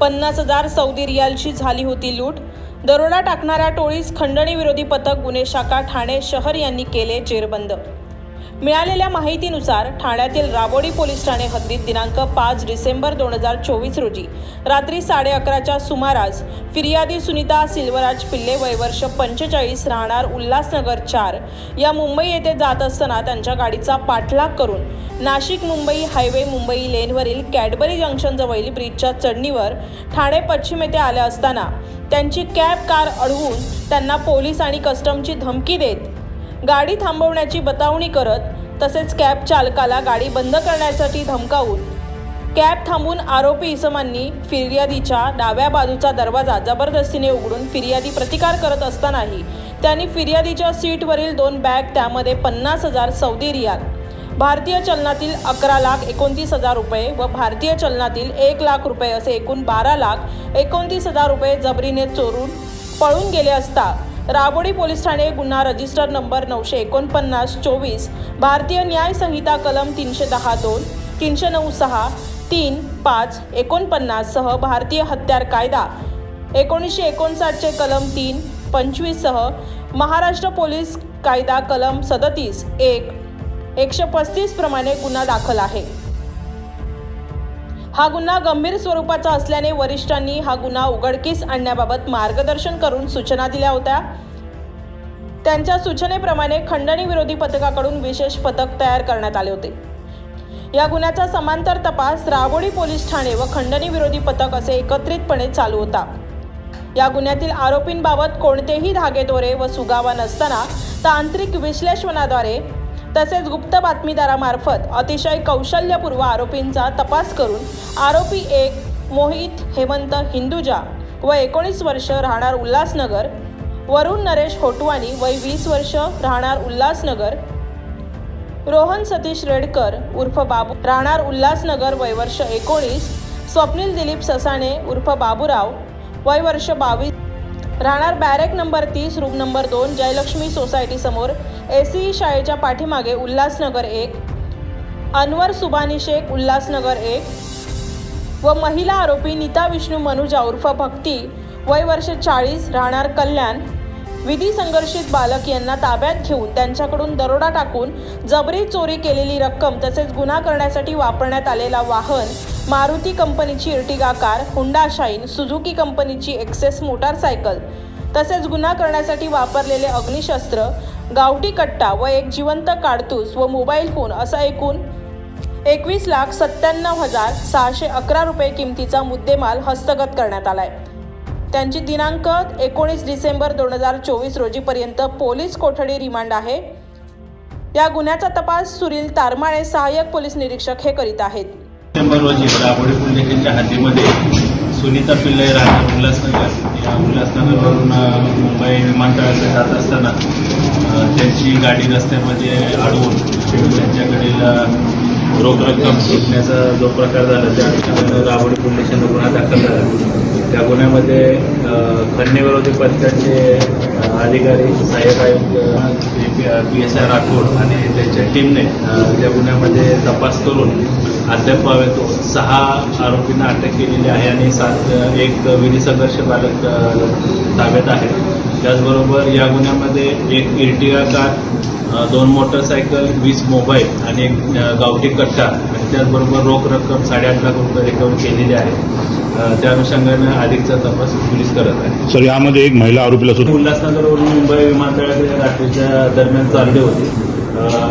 पन्नास हजार सौदी रियालची झाली होती लूट. दरोडा टाकणाऱ्या टोळीस खंडणी विरोधी पथक गुन्हे शाखा ठाणे शहर यांनी केले जेरबंद. मिळालेल्या माहितीनुसार ठाण्यातील राबोडी पोलीस ठाणे हद्दीत दिनांक पाच डिसेंबर दोन हजार चोवीस रोजी रात्री साडे अकराच्या सुमारास फिर्यादी सुनीता सिल्वराज पिल्ले वयवर्ष पंचेचाळीस राहणार उल्हासनगर चार या मुंबई येथे जात असताना त्यांच्या गाडीचा पाठलाग करून नाशिक मुंबई हायवे मुंबई लेनवरील कॅडबरी जंक्शनजवळील ब्रिजच्या चढणीवर ठाणे पश्चिम येथे आल्या असताना त्यांची कॅब कार अडवून त्यांना पोलीस आणि कस्टमची धमकी देत गाडी थांबवण्याची बतावणी करत तसेच कॅब चालकाला गाडी बंद करण्यासाठी धमकावून. कॅब थांबून आरोपी इसमांनी फिर्यादीच्या डाव्या बाजूचा दरवाजा जबरदस्तीने उघडून फिर्यादी प्रतिकार करत असतानाही त्यांनी फिर्यादीच्या सीटवरील दोन बॅग त्यामध्ये पन्नास हजार सौदी रियाल भारतीय चलनातील अकरा लाख एकोणतीस हजार रुपये व भारतीय चलनातील एक लाख रुपये असे एकूण बारा लाख एकोणतीस हजार रुपये जबरीने चोरून पळून गेले असता राबोडी पोलीस ठाणे गुन्हा रजिस्टर नंबर नऊशे एकोणपन्नास चोवीस भारतीय न्याय संहिता कलम तीनशे दहा दोन तीनशे नऊ सहा तीन पाच एकोणपन्नाससह भारतीय हत्यार कायदा एकोणीसशे एकोणसाठचे कलम तीन पंचवीससह महाराष्ट्र पोलीस कायदा कलम सदतीस एक एकशे पस्तीसप्रमाणे गुन्हा दाखल आहे. हा गुन्हा गंभीर स्वरूपाचा असल्याने वरिष्ठांनी हा गुन्हा उघडकीस आणण्याबाबत मार्गदर्शन करून सूचना दिल्या होत्या. त्यांच्या सूचनेप्रमाणे खंडणी विरोधी पथकाकडून विशेष पथक तयार करण्यात आले होते. या गुन्ह्याचा समांतर तपास राबोडी पोलीस ठाणे व खंडणी विरोधी पथक असे एकत्रितपणे चालू होता. या गुन्ह्यातील आरोपींबाबत कोणतेही धागेदोरे व सुगावा नसताना तांत्रिक विश्लेषणाद्वारे तसेच गुप्त बातमीदारामार्फत अतिशय कौशल्यपूर्व आरोपींचा तपास करून आरोपी एक मोहित हेमंत हिंदुजा व एकोणीस वर्ष राहणार उल्हासनगर वरुण नरेश होटवाणी वय वीस वर्ष राहणार उल्हासनगर रोहन सतीश रेडकर उर्फ बाबू राहणार उल्हासनगर वय वर्ष एकोणीस स्वप्नील दिलीप ससाणे उर्फ बाबूराव वय वर्ष बावीस राहणार बॅरेक नंबर तीस रूम नंबर दोन जयलक्ष्मी सोसायटीसमोर एसीई शाळेच्या पाठीमागे उल्हासनगर एक अनवर सुबानी शेख उल्हासनगर एक व महिला आरोपी नीता विष्णू मनुजा उर्फ भक्ती वय वर्ष चाळीस राहणार कल्याण विधी संघर्षित बालक यांना ताब्यात घेऊन त्यांच्याकडून दरोडा टाकून जबरी चोरी केलेली रक्कम तसेच गुन्हा करण्यासाठी वापरण्यात आलेला वाहन मारुती कंपनीची Ertiga car Honda Shine Suzuki कंपनीची एक्सेस मोटारसायकल तसेच गुन्हा करण्यासाठी वापरलेले अग्निशस्त्र गावठी कट्टा व एक जिवंत काडतूस व मोबाईल फोन असा एकूण एकवीस लाख सत्त्याण्णव हजार सहाशे अकरा रुपये किमतीचा मुद्देमाल हस्तगत करण्यात आला आहे त्यांची दिनांक एकोणीस डिसेंबर दोन हजार चोवीस रोजीपर्यंत पोलीस कोठडी रिमांड आहे. या गुन्ह्याचा तपास सुनील तारमाळे सहाय्यक पोलीस निरीक्षक हे करीत आहेत. डिसेंबर रोजी राबोडी पोलीस हद्दीमध्ये सुनीता पिल्ले राहणार उल्हासनगर. या उल्हासनगरवरून मुंबई विमानतळाकडे जात असताना त्यांची गाडी रस्त्यामध्ये अडवून त्यांच्याकडील रोख रक्कम लुटण्याचा जो प्रकार झाला त्या ठिकाणी राबोडी फाउंडेशन गुन्हा दाखल झाला. त्या गुन्ह्यामध्ये अ, विरोधी पथकाचे अधिकारी सहाय्यक आयुक्त पी एस आय राठोड आणि त्यांच्या टीमने त्या गुन्ह्यामध्ये तपास करून अद्याप तो सहा आरोपींना अटक केलेली आहे आणि सात एक विधी संघर्ष बालक ताब्यात आहे त्याचबरोबर या गुन्ह्यामध्ये एक इर्टिगा कार दोन मोटरसायकल वीस मोबाईल आणि एक गावठी कट्टा आणि त्याचबरोबर रोख रक्कम साडेआठ लाख रुपये रिकवर केलेली आहे. त्या अनुषंगाने अधिकचा तपास पोलीस करत आहे सर यामध्ये एक महिला आरोपीला सुद्धा उल्हासनगरवरून मुंबई विमानतळाकडे रात्रीच्या दरम्यान चालले होते.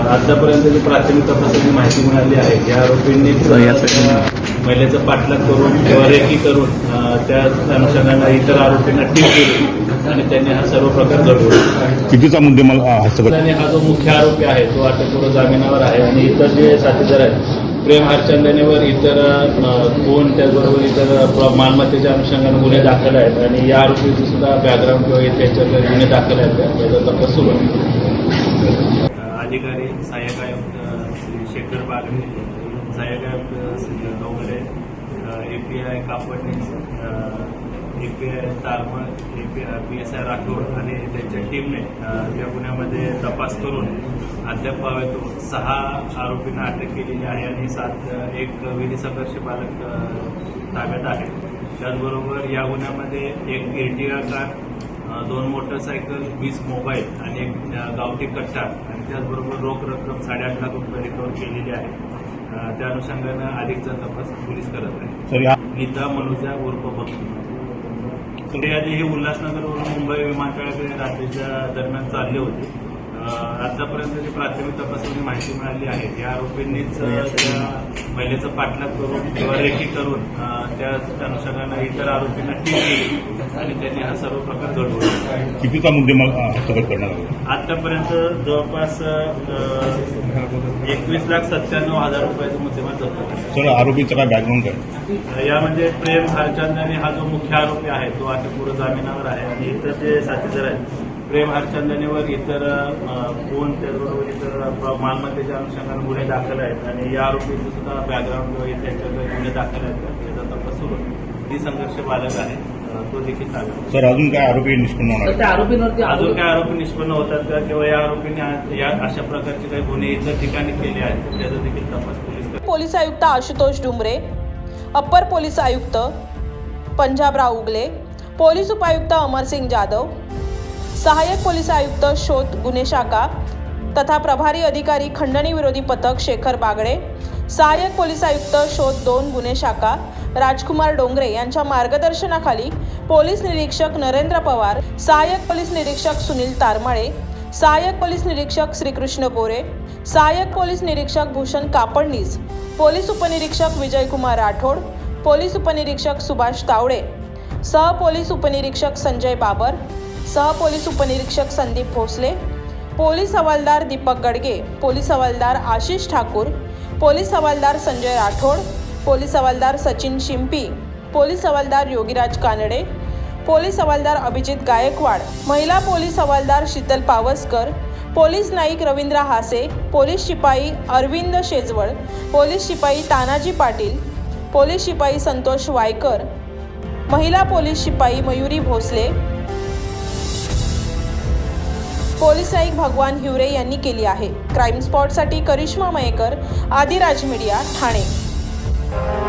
आतापर्यंत जी प्राथमिक तपासाची माहिती मिळाली आहे या आरोपींनी महिलेचा पाठलाग करून किंवा रेकी करून त्या अनुषंगाने इतर आरोपींना टीप केली. आणि त्यांनी हा सर्व प्रकार घडवला. कितीचा मुद्देमाल आणि हा जो मुख्य आरोपी आहे तो अटकपूर्व जामिनावर आहे आणि इतर जे साथीदार आहेत प्रेम हरचंदनेवर इतर अ, खून त्याचबरोबर इतर मालमत्तेच्या अनुषंगाने गुन्हे दाखल आहेत आणि या आरोपीचे सुद्धा बॅकग्राऊंड किंवा त्याच्याकडे गुन्हे दाखल आहेत त्याचा तपास सुरू आहे. अधिकारी सहाय्यक आयुक्त श्री शेखर बागडे सहाय्यक आयुक्त Shri Dongre A P I Kapadne A P I Tarmal A P P S I Rathod आणि त्यांच्या टीमने त्या गुन्ह्यामध्ये तपास करून अद्याप तो सहा आरोपींना अटक केलेली आहे आणि सात एक विधी संघर्ष बालक ताब्यात आहे. त्याचबरोबर या गुन्ह्यामध्ये एक एर्टिगा कार दोन मोटरसायकल वीस मोबाईल आणि एक गावठी कट्टा आणि त्याचबरोबर रोख रक्कम साडेआठ लाख रुपये रिकवर केलेली आहे. त्या अनुषंगानं अधिकचा तपास पोलीस करत आहे या नीता मनुजा उर्फ भक्ती ते आधी हे उल्हासनगरवरून मुंबई विमानतळाकडे रात्रीच्या दरम्यान चालले होते. आतापर्यंत जी प्राथमिक तपासाची माहिती मिळाली आहे या आरोपींनीच त्या महिलेचं पाठलाग करून किंवा रेकी करून त्या अनुषंगानं इतर आरोपींना टीक केली. आणि त्यांनी हा सर्व प्रकार घडवला कितीचा मुद्देमाल हस्तगत आला आतापर्यंत जवळपास एकवीस लाख सत्त्याण्णव हजार रुपयाचा मुद्देमाल जप्त सर आरोपीचा काय बॅकग्राऊंड काय? यामध्ये प्रेम हरचंदनी हा जो मुख्य आरोपी आहे तो आता पुढे जामिनावर आहे. आणि इतर जे साथीदार आहेत प्रेम हरचंदनीवर इतर खून त्याचबरोबर इतर मालमत्तेच्या अनुषंगाने गुन्हे दाखल आहेत. आणि या आरोपीचं सुद्धा बॅकग्राऊंड किंवा त्यांच्याकडे गुन्हे दाखल आहेत. त्याचा तपास सुरू. आहे ती संघर्ष बालक आहे. तो देखील आहे. सर अजून काय आरोपी निष्पन्न होणार तर त्या? आरोपींवरती अजून काय आरोपी निष्पन्न होतात का किंवा या आरोपीने आ- या अशा प्रकारचे काही गुन्हे इतर ठिकाणी केले आहेत त्याचा देखील तपास पोलीस करतात पोलीस आयुक्त आशुतोष डुमरे अप्पर पोलीस आयुक्त पंजाबराव उगले पोलीस उपायुक्त अमरसिंग जाधव सहाय्यक पोलीस आयुक्त शोध गुन्हे शाखा तथा प्रभारी अधिकारी खंडणी विरोधी पथक शेखर बागडे सहाय्यक पोलीस आयुक्त शोध दोन गुन्हे शाखा राजकुमार डोंगरे यांच्या मार्गदर्शनाखाली पोलीस निरीक्षक नरेंद्र पवार सहाय्यक पोलीस निरीक्षक सुनील तारमाळे सहाय्यक पोलीस निरीक्षक श्रीकृष्ण गोरे सहाय्यक पोलीस निरीक्षक भूषण कापडनीस पोलीस उपनिरीक्षक विजयकुमार राठोड पोलीस उपनिरीक्षक सुभाष तावडे सह पोलीस उपनिरीक्षक संजय बाबर सह पोलीस उपनिरीक्षक संदीप भोसले पोलीस हवालदार दीपक गडगे पोलीस हवालदार आशिष ठाकूर पोलीस हवालदार संजय राठोड पोलीस हवालदार सचिन शिंपी पोलीस हवालदार योगीराज कानडे पोलीस हवालदार अभिजित गायकवाड महिला पोलीस हवालदार शीतल पावसकर पोलीस नाईक रवींद्र हासे पोलीस शिपाई अरविंद शेजवळ पोलीस शिपाई तानाजी पाटील पोलीस शिपाई संतोष वायकर महिला पोलीस शिपाई मयुरी भोसले पोलीस नाईक भगवान हिवरे यांनी केली आहे. क्राईम स्पॉटसाठी करिश्मा मयेकर आदिराज मीडिया ठाणे. Bye.